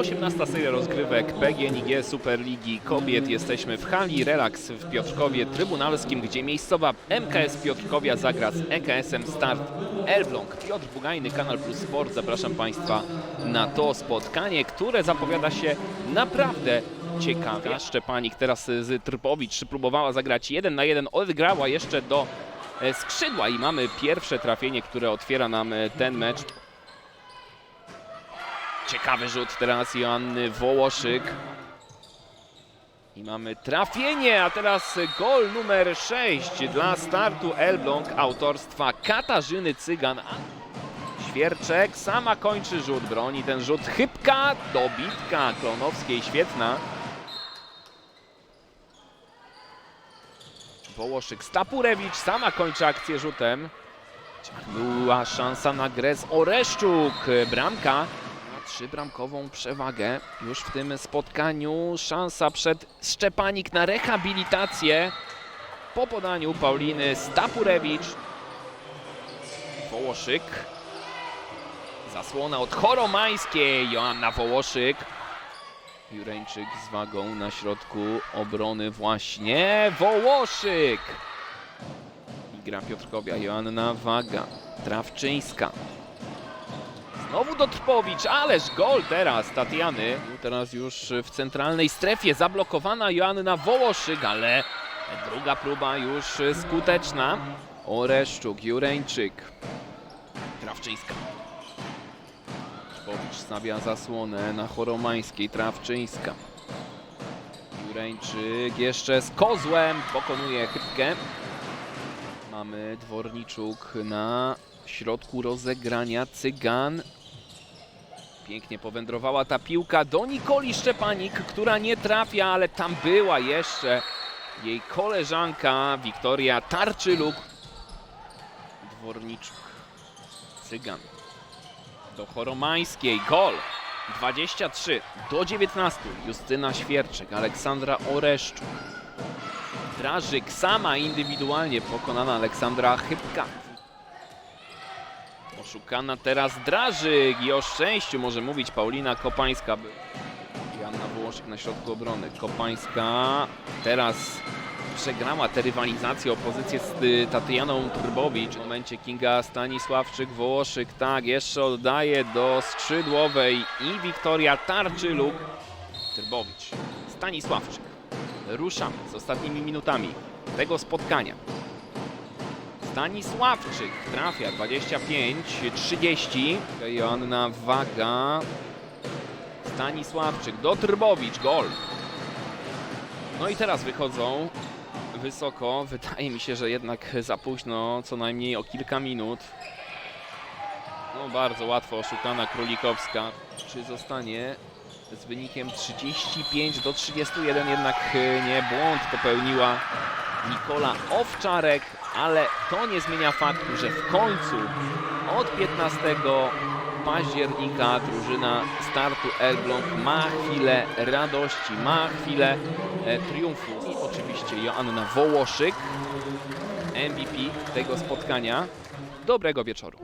18 seria rozgrywek PGNiG Superligi Kobiet. Jesteśmy w hali Relax w Piotrkowie Trybunalskim, gdzie miejscowa MKS Piotrkowia zagra z EKS-em Start Elbląg. Piotr Bugajny, Kanal Plus Sport. Zapraszam Państwa na to spotkanie, które zapowiada się naprawdę ciekawie. Szczepanik teraz z Trpowicz próbowała zagrać jeden na jeden, odgrała jeszcze do e, skrzydła i mamy pierwsze trafienie, które otwiera nam e, ten mecz. Ciekawy rzut teraz Joanny Wołoszyk. I mamy trafienie, a teraz gol numer 6 dla startu Elbląg autorstwa Katarzyny Cygan. Świerczek sama kończy rzut, broni ten rzut. Chybka, dobitka Klonowskiej, świetna. Wołoszyk, Stapurewicz sama kończy akcję rzutem. Była szansa na grę z Oreszczuk. Bramka trzybramkową przewagę już w tym spotkaniu. Szansa przed Szczepanik na rehabilitację. Po podaniu Pauliny Stapurewicz. Wołoszyk. Zasłona od Choromańskiej. Joanna Wołoszyk. Jureńczyk z wagą na środku obrony właśnie. Wołoszyk. I gra Piotrkowia, Joanna Waga, Trawczyńska. Znowu do Trpowicz, ależ gol teraz Tatiany. Teraz już w centralnej strefie zablokowana Joanna Wołoszyk, ale druga próba już skuteczna. Oreszczuk, Jureńczyk, Trawczyńska. Trpowicz stawia zasłonę na Choromańskiej, Trawczyńska. Jureńczyk jeszcze z kozłem pokonuje chybkę. Mamy Dworniczuk na środku rozegrania. Cygan. Pięknie powędrowała ta piłka do Nikoli Szczepanik, która nie trafia, ale tam była jeszcze jej koleżanka Wiktoria Tarczyluk. Dworniczuk. Cygan. Do Choromańskiej. Gol. 23 do 19. Justyna Świerczek, Aleksandra Oreszczuk. Drażyk sama indywidualnie pokonana Aleksandra Chybka. Oszukana teraz Drażyk i o szczęściu może mówić Paulina Kopańska. Joanna Wołoszyk na środku obrony. Kopańska teraz przegrała tę rywalizację, opozycję z y, Tatianą Trbowicz. W momencie Kinga Stanisławczyk, Wołoszyk, tak, jeszcze oddaje do skrzydłowej i Wiktoria Tarczyluk. Trbowicz, Stanisławczyk. Ruszamy z ostatnimi minutami tego spotkania. Stanisławczyk trafia 25-30. Joanna Waga. Stanisławczyk do Trbowicz, gol. No i teraz wychodzą wysoko. Wydaje mi się, że jednak za późno, co najmniej o kilka minut. No bardzo łatwo oszukana Królikowska. Czy zostanie z wynikiem 35 do 31 jednak e, nie błąd popełniła Nikola Owczarek, ale to nie zmienia faktu, że w końcu od 15 października drużyna startu Elbląg ma chwilę radości, ma chwilę e, triumfu. I oczywiście Joanna Wołoszyk, MVP tego spotkania. Dobrego wieczoru.